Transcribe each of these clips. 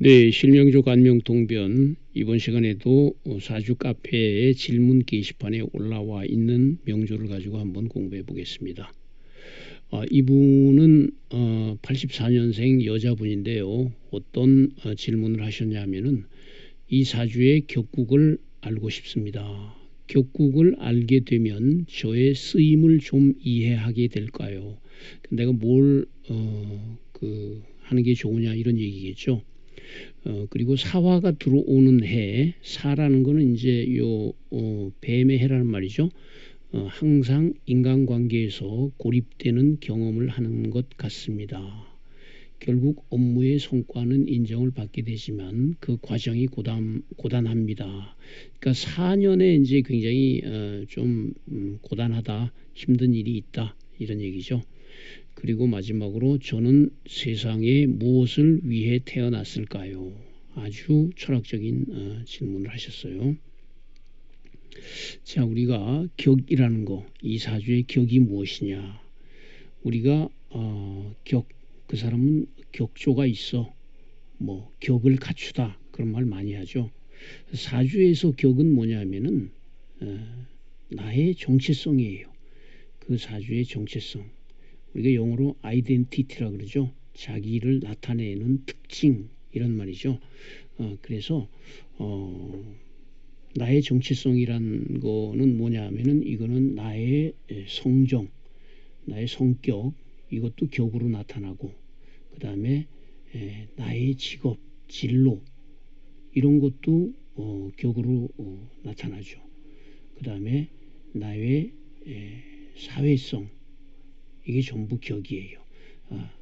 네, 실명조 관명동변 이번 시간에도 사주 카페의 질문 게시판에 올라와 있는 명조를 가지고 한번 공부해 보겠습니다. 아, 이분은 어, 84년생 여자분인데요. 어떤 어, 질문을 하셨냐면은 이 사주의 격국을 알고 싶습니다. 격국을 알게 되면 저의 쓰임을 좀 이해하게 될까요? 내가 뭘 어, 그 하는 게 좋으냐 이런 얘기겠죠. 어, 그리고 사화가 들어오는 해, 사라는 거는 이제 요 어, 뱀의 해라는 말이죠. 어, 항상 인간관계에서 고립되는 경험을 하는 것 같습니다. 결국 업무의 성과는 인정을 받게 되지만 그 과정이 고단, 고단합니다. 그러니까 4년에 이제 굉장히 어, 좀 음, 고단하다, 힘든 일이 있다 이런 얘기죠. 그리고 마지막으로 저는 세상에 무엇을 위해 태어났을까요? 아주 철학적인 어, 질문을 하셨어요. 자, 우리가 격이라는 거, 이 사주의 격이 무엇이냐? 우리가 어, 격, 그 사람은 격조가 있어. 뭐 격을 갖추다 그런 말 많이 하죠. 사주에서 격은 뭐냐면은 어, 나의 정체성이에요. 그 사주의 정체성. 우리가 영어로 아이덴티티라 그러죠. 자기를 나타내는 특징 이런 말이죠. 어, 그래서 어, 나의 정체성이란 거는 뭐냐면은 이거는 나의 성정, 나의 성격 이것도 격으로 나타나고 그 다음에 나의 직업, 진로 이런 것도 어, 격으로 어, 나타나죠. 그 다음에 나의 에, 사회성 이게 전부 격이에요. 아,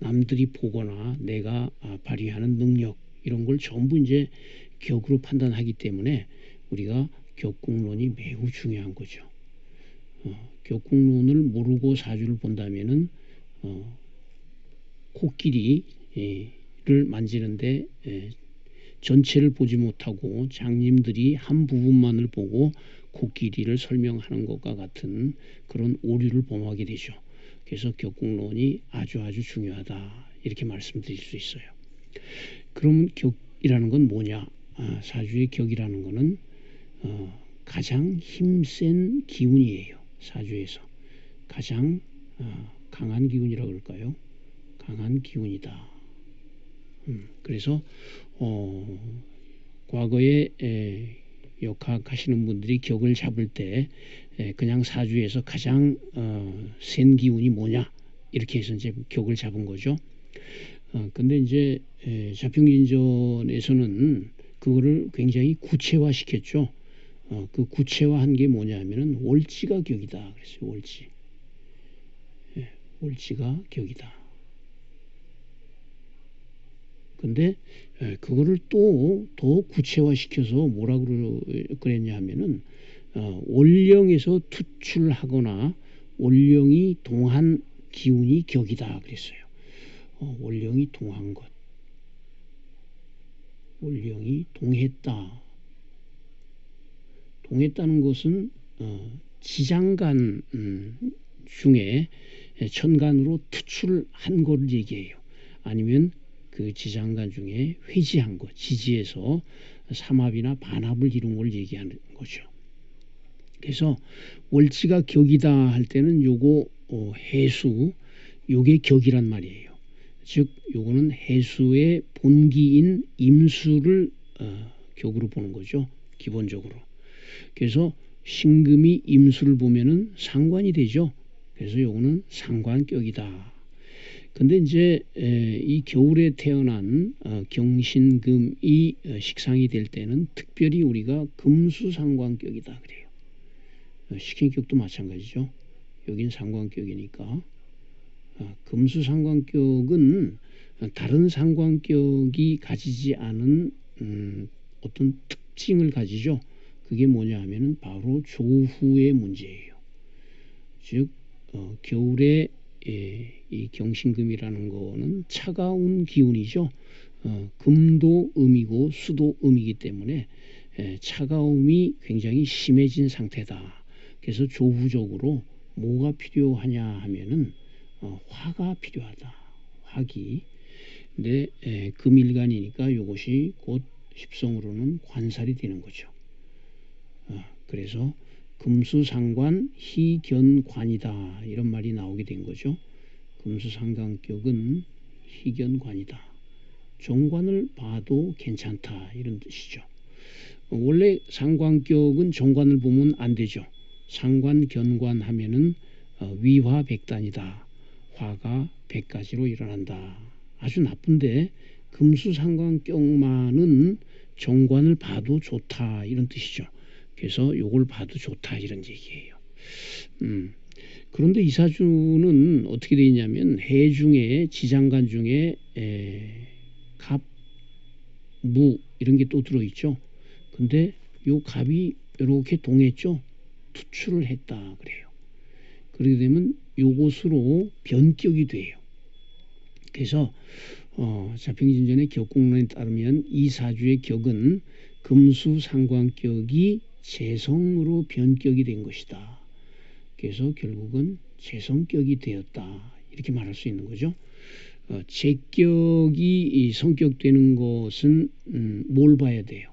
남들이 보거나 내가 아, 발휘하는 능력 이런 걸 전부 이제 격으로 판단하기 때문에 우리가 격국론이 매우 중요한 거죠. 어, 격국론을 모르고 사주를 본다면은 어, 코끼리를 만지는데 예, 전체를 보지 못하고 장님들이 한 부분만을 보고 코끼리를 설명하는 것과 같은 그런 오류를 범하게 되죠. 그래서 격국론이 아주 아주 중요하다 이렇게 말씀드릴 수 있어요. 그럼 격이라는 건 뭐냐? 아, 사주의 격이라는 것은 어, 가장 힘센 기운이에요. 사주에서 가장 어, 강한 기운이라고 그럴까요? 강한 기운이다. 음, 그래서 어, 과거에 에, 역학하시는 분들이 격을 잡을 때 그냥 사주에서 가장 어, 센 기운이 뭐냐 이렇게 해서 이제 격을 잡은 거죠. 어, 근데 이제 에, 자평진전에서는 그거를 굉장히 구체화 시켰죠. 어, 그 구체화한 게 뭐냐면은 월지가 격이다 그랬어요. 월지. 예, 월지가 격이다. 근데 그거를 또 더 구체화 시켜서 뭐라고 그랬냐 하면은 어, 원령에서 투출하거나 원령이 동한 기운이 격이다 그랬어요. 어, 원령이 동한 것. 원령이 동했다. 동했다는 것은 어, 지장간 음, 중에 천간으로 투출한 것을 얘기해요. 아니면 그 지장간 중에 회지한 것, 지지에서 삼합이나 반합을 이룬 걸 얘기하는 거죠. 그래서 월지가 격이다 할 때는 요거 어, 해수 요게 격이란 말이에요. 즉 요거는 해수의 본기인 임수를 어, 격으로 보는 거죠. 기본적으로. 그래서 신금이 임수를 보면은 상관이 되죠. 그래서 요거는 상관격이다. 근데 이제 이 겨울에 태어난 어, 경신금이 어, 식상이 될 때는 특별히 우리가 금수상관격이다 그래요. 어, 식신격도 마찬가지죠. 여긴 상관격이니까 금수 상관격은 다른 상관격이 가지지 않은 음, 어떤 특징을 가지죠. 그게 뭐냐 하면은 바로 조후의 문제예요. 즉 어, 겨울에 예, 이 경신금이라는 거는 차가운 기운이죠. 어, 금도 음이고 수도 음이기 때문에 예, 차가움이 굉장히 심해진 상태다. 그래서 조후적으로 뭐가 필요하냐 하면은 어, 화가 필요하다. 화기. 근데 에, 금일간이니까 요것이 곧 십성으로는 관살이 되는 거죠. 어, 그래서 금수상관 희견관이다 이런 말이 나오게 된 거죠. 금수상관격은 희견관이다. 정관을 봐도 괜찮다 이런 뜻이죠. 원래 상관격은 정관을 보면 안 되죠. 상관 견관 하면은 어, 위화 백단이다. 화가 백가지로 일어난다. 아주 나쁜데 금수상관격만은 정관을 봐도 좋다 이런 뜻이죠. 그래서 요걸 봐도 좋다 이런 얘기예요. 음. 그런데 이사주는 어떻게 되어 있냐면 해 중에 지장간 중에 에, 갑, 무 이런 게 또 들어있죠. 근데 요 갑이 이렇게 동했죠. 투출을 했다 그래요. 그렇게 되면 요것으로 변격이 돼요. 그래서 어, 자평진전의 격공론에 따르면 이 사주의 격은 금수상관격이 재성으로 변격이 된 것이다. 그래서 결국은 재성격이 되었다. 이렇게 말할 수 있는 거죠. 어, 제격이 성격되는 것은 음, 뭘 봐야 돼요?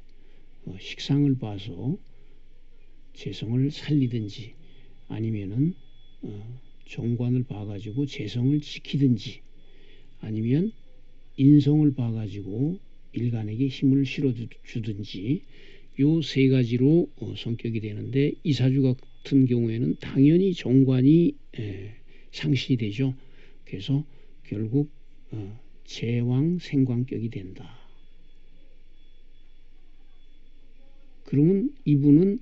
어, 식상을 봐서 재성을 살리든지 아니면은 어, 정관을 봐가지고 재성을 지키든지 아니면 인성을 봐가지고 일간에게 힘을 실어주든지 요 세 가지로 어, 성격이 되는데 이사주 같은 경우에는 당연히 정관이 에, 상신이 되죠. 그래서 결국 어, 제왕 생관격이 된다. 그러면 이분은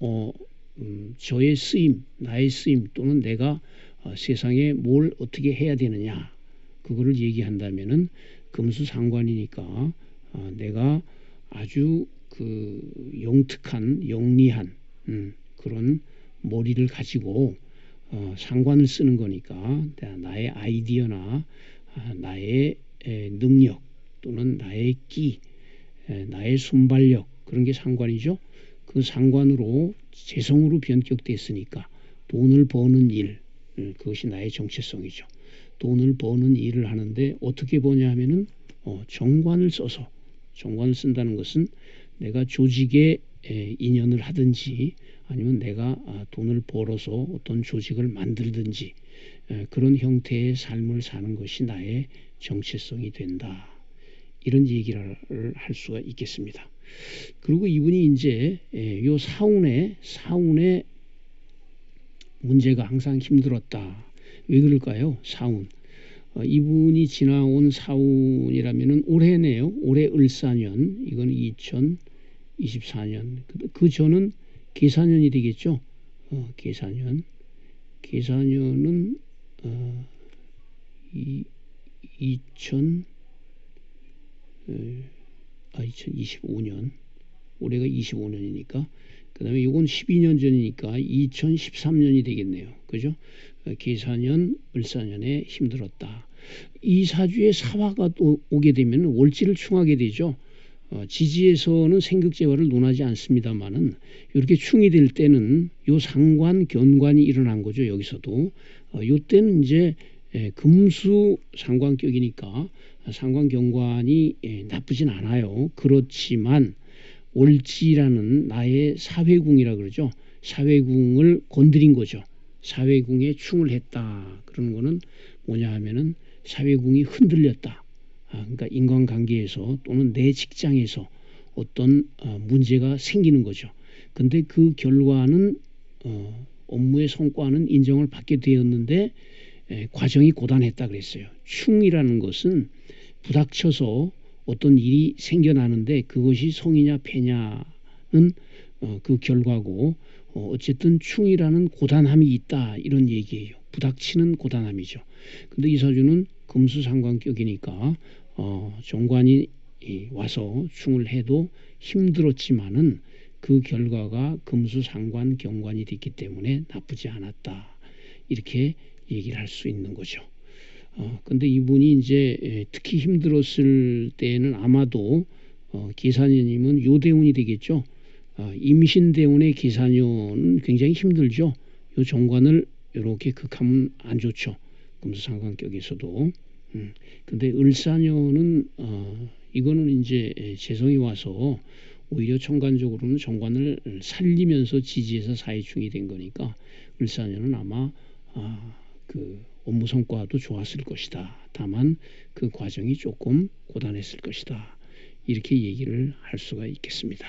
어, 음, 저의 쓰임, 나의 쓰임 또는 내가 어, 세상에 뭘 어떻게 해야 되느냐 그거를 얘기한다면은 금수상관이니까 어, 내가 아주 그 영특한 영리한 음, 그런 머리를 가지고 어, 상관을 쓰는 거니까 나의 아이디어나 아, 나의 에, 능력 또는 나의 끼, 에, 나의 순발력 그런 게 상관이죠. 그 상관으로 재성으로 변격됐으니까 돈을 버는 일 음, 그것이 나의 정체성이죠. 돈을 버는 일을 하는데 어떻게 버냐 하면은 어, 정관을 써서 정관을 쓴다는 것은 내가 조직에 에, 인연을 하든지 아니면 내가 아, 돈을 벌어서 어떤 조직을 만들든지 에, 그런 형태의 삶을 사는 것이 나의 정체성이 된다. 이런 얘기를 할 수가 있겠습니다. 그리고 이분이 이제 에, 요 사운의 사운의 문제가 항상 힘들었다. 왜 그럴까요? 사운. 어, 이분이 지나온 사운이라면은 올해네요. 올해 을사년. 이건 2024년. 그, 그 전은 계사년이 되겠죠. 어, 계사년. 계사년은 어, 이, 2000 아, 2025년. 올해가 25년이니까 그 다음에 이건 12년 전이니까 2013년이 되겠네요. 그죠? 계사년, 을사년에 힘들었다. 이 사주에 사화가 또 오게 되면 월지를 충하게 되죠. 어, 지지에서는 생극재화를 논하지 않습니다만은 이렇게 충이 될 때는 요 상관 견관이 일어난 거죠. 여기서도 어, 요 때는 이제 에, 금수 상관격이니까 상관 견관이 에, 나쁘진 않아요. 그렇지만 올지라는 나의 사회궁이라 그러죠. 사회궁을 건드린 거죠. 사회궁에 충을 했다. 그러는 거는 뭐냐 하면은 사회궁이 흔들렸다. 아, 그러니까 인간관계에서 또는 내 직장에서 어떤 어, 문제가 생기는 거죠. 근데 그 결과는 어, 업무의 성과는 인정을 받게 되었는데 에, 과정이 고단했다 그랬어요. 충이라는 것은 부닥쳐서 어떤 일이 생겨나는데 그것이 성이냐 패냐는 어, 그 결과고 어, 어쨌든 충이라는 고단함이 있다 이런 얘기예요. 부닥치는 고단함이죠. 근데 이사주는 금수상관격이니까 어, 정관이 와서 충을 해도 힘들었지만은 그 결과가 금수상관 경관이 됐기 때문에 나쁘지 않았다 이렇게 얘기를 할 수 있는 거죠. 어, 근데 이분이 이제 특히 힘들었을 때는 아마도 어, 계산녀님은 요대운이 되겠죠. 어, 임신대운의 계산녀는 굉장히 힘들죠. 요 정관을 이렇게 극하면 안 좋죠. 금수상관격에서도 음, 근데 을사년은 어, 이거는 이제 재성이 와서 오히려 정관적으로는 정관을 살리면서 지지해서 사회충이 된 거니까 을사년은 아마 아, 그 업무 성과도 좋았을 것이다. 다만 그 과정이 조금 고단했을 것이다. 이렇게 얘기를 할 수가 있겠습니다.